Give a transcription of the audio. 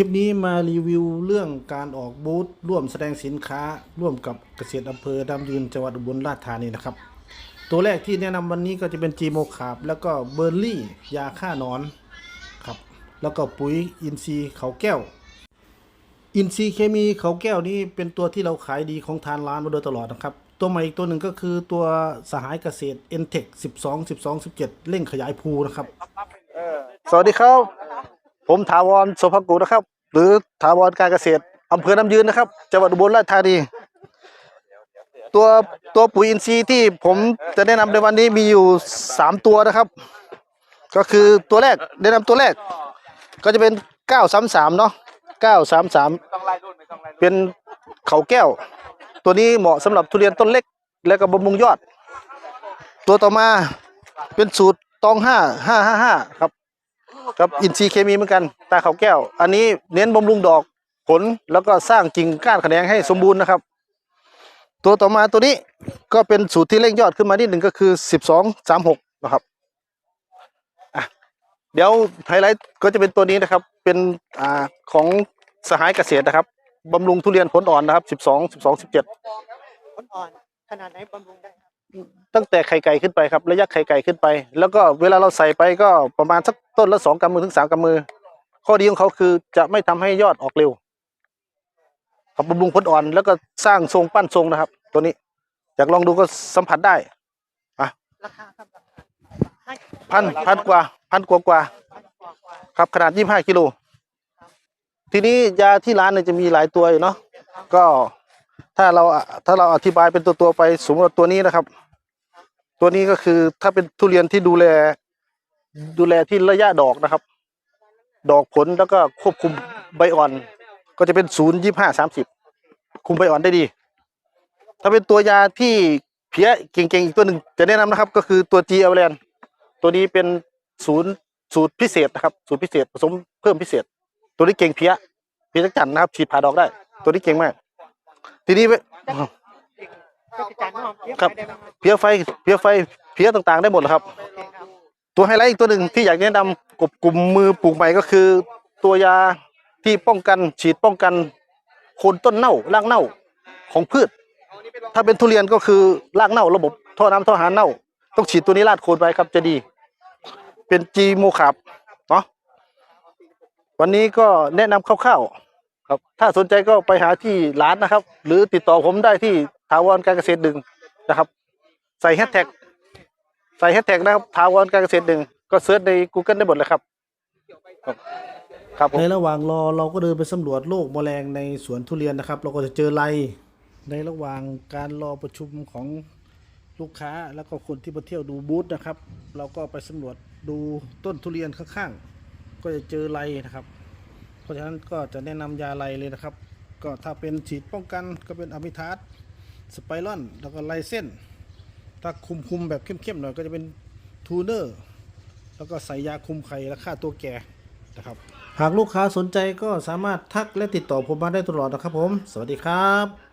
คลิปนี้มารีวิวเรื่องการออกบูธร่วมแสดงสินค้า ร่วมกับเกษตรอำเภอดำยืนจังหวัดอุบลราชธานีนะครับ ตัวแรกที่แนะนำวันนี้ก็จะเป็นจีโมคาบ แล้วก็เบอร์ลี่ยาฆ่าหนอนครับแล้วก็ปุ๋ยอินทรีย์เขาแก้ว อินทรีย์เคมีเขาแก้วนี้เป็นตัวที่เราขายดีของทานร้านมาโดยตลอดนะครับ ตัวใหม่อีกตัวหนึ่งก็คือตัวสหายเกษตร n t e c h 12 12 17 เร่งขยายภูนะครับ สวัสดีครับ ผมถาวรโสภกุลนะครับ หรือถาวรการเกษตรอำเภอน้ำยืนนะครับจังหวัดอุบลราชธานีตัวตัวปุ๋ยอินทรีย์ที่ผมจะแนะนำในวันนี้มีอยู่สามตัวนะครับ ก็คือตัวแรกแนะนำตัวแรก ก็จะเป็นเก้าสามสามเนาะเก้าสามสามเป็นเขาแก้ว ตัวนี้เหมาะสำหรับทุเรียนต้นเล็ก และก็บำรุงยอด ตัวต่อมาเป็นสูตรตองห้าห้าห้าห้าครับ ครับอินทรีย์เคมีเหมือนกัน ตาเขาแก้ว อันนี้เน้นบำรุงดอกผลแล้วก็สร้างกิ่งก้านแขนงให้สมบูรณ์นะครับ ตัวต่อมาตัวนี้ก็เป็นสูตรที่เร่งยอดขึ้นมานิดหนึ่งก็คือสิบสองสามหกนะครับอะเดี๋ยวไฮไลท์ก็จะเป็นตัวนี้นะครับ เป็นอ่าของสหายเกษตรนะครับบำรุงทุเรียนผลอ่อนนะครับสิบสองสิบสองสิบเจ็ดผลอ่อนขนาดไหนบำรุงได้ ตั้งแต่ไข่ไก่ขึ้นไปครับ ระยะไข่ไก่ขึ้นไป แล้วก็เวลาเราใส่ไปก็ประมาณสักต้นละสองกำมือถึงสามกำมือ ข้อดีของเขาคือจะไม่ทำให้ยอดออกเร็วครับบำรุงผลอ่อนแล้วก็สร้างทรงปั้นทรงนะครับ ตัวนี้อยากลองดูก็สัมผัสได้ราคาครับราคาให้พันพันกว่าพันกว่ากว่า พันกว่ากว่า ครับขนาดยี่ห้ากิโลทีนี้ยาที่ร้านเนี่ยจะมีหลายตัวอยู่เนาะก็ ถ้าเราถ้าเราอธิบายเป็นตัวตัวไปสมมติว่าตัวนี้นะครับ ตัวนี้ก็คือถ้าเป็นทุเรียนที่ดูแล ดูแลที่ระยะดอกนะครับ ดอกผลแล้วก็ควบคุมใบอ่อน ก็จะเป็นศูนย์ยี่ห้าสามสิบคุมใบอ่อนได้ดี ถ้าเป็นตัวยาที่เพี้ยเก่งๆอีกตัวหนึ่งจะแนะนำนะครับ ก็คือตัว G เอลแลนตัวนี้เป็นศูนย์สูตรพิเศษนะครับ สูตรพิเศษผสมเพิ่มพิเศษ ตัวนี้เก่งเพี้ยเพี้ยจักจันนะครับฉีดผ่าดอกได้ ตัวนี้เก่งมาก ทีนี้เว้ยก็จะจานน้องเทียบครับไปได้ไหมครับเพี้ยไฟเพี้ยไฟเพี้ยต่างๆ ได้หมดเลยครับโอเคครับ ตัวไฮไลท์อีกตัวหนึ่งที่อยากแนะนำกบกลุ่มมือปลูกใหม่ก็คือ ตัวยาที่ป้องกันฉีดป้องกันโคนต้นเน่ารากเน่าของพืช ถ้าเป็นทุเรียนก็คือรากเน่าระบบท่อน้ำท่ออาหารเน่า ต้องฉีดตัวนี้ราดโคนไปครับจะดี เป็นจีโมขับเนาะวันนี้ก็แนะนำคร่าวๆ ครับ ถ้าสนใจก็ไปหาที่ร้านนะครับ หรือติดต่อผมได้ที่ถาวรการเกษตรดึงนะครับ ใส่แฮชแท็กใส่แฮชแท็กนะครับถาวรการเกษตรหนึ่งก็เซิร์ชใน Google ได้หมดเลยครับ ครับในระหว่างรอเราก็เดินไปสำรวจโรคแมลงในสวนทุเรียนนะครับ เราก็จะเจอไรในระหว่างการรอประชุมของลูกค้าแล้วก็คนที่มาเที่ยวดูบูธนะครับ เราก็ไปสำรวจดูต้นทุเรียนข้างๆ ก็จะเจอไรนะครับ ราะฉะนั้นก็จะแนะนำยาไรเลยนะครับ ก็ถ้าเป็นฉีดป้องกันก็เป็นอะมิทาสสไปรอนแล้วก็ไลเส้นถ้าคุมคุมแบบเข้มๆหน่อยก็จะเป็นทูเนอร์แล้วก็ใส่ยาคุมไข่และฆ่าตัวแก่นะครับ หากลูกค้าสนใจก็สามารถทักและติดต่อผมมาได้ตลอดนะครับผม สวัสดีครับ